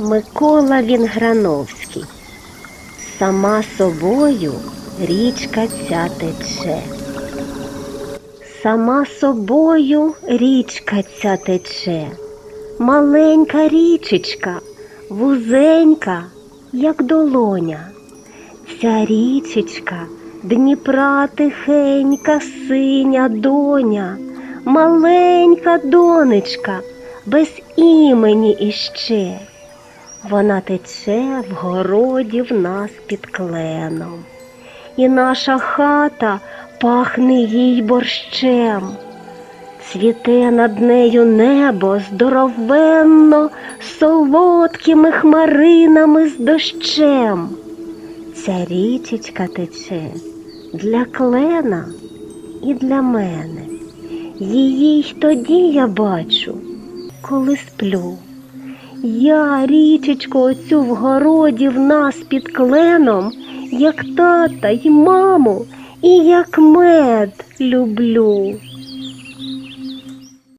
Микола Вінграновський. Сама собою річка ця тече. Сама собою річка ця тече. Маленька річечка, вузенька, як долоня. Ця річечка Дніпра тихенька, синя доня, маленька донечка, без імені іще. Вона тече в городі в нас під кленом, і наша хата пахне їй борщем. Цвіте над нею небо здоровенно, солодкими хмаринами з дощем. Ця річечка тече для клена і для мене. Її й тоді я бачу, коли сплю. Я річечко, оцю в городі в нас під кленом, як тата й маму, і як мед люблю.